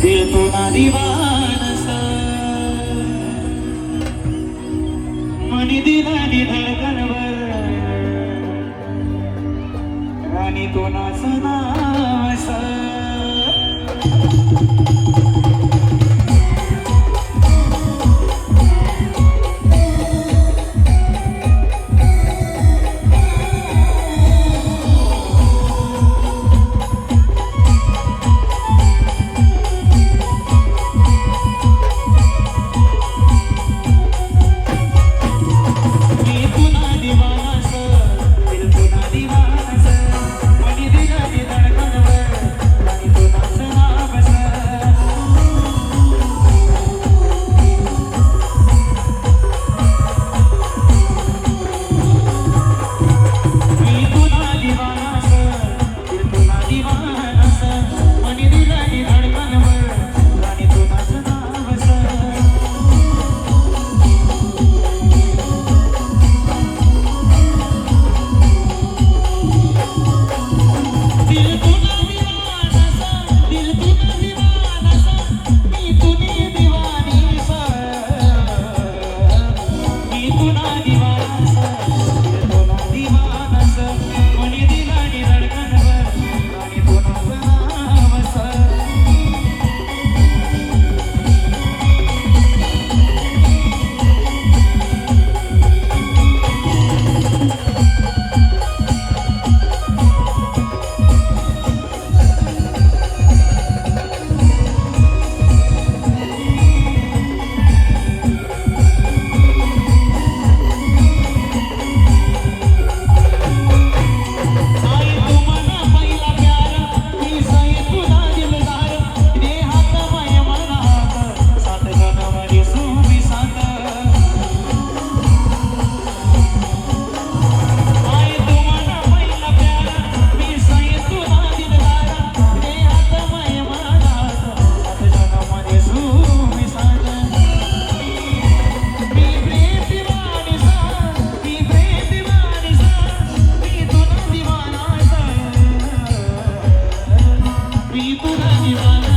फिरतो ना दिवानस मनी दिला धडकनवर राणी तो नाच ಕೊಂಡಾಗಿ you want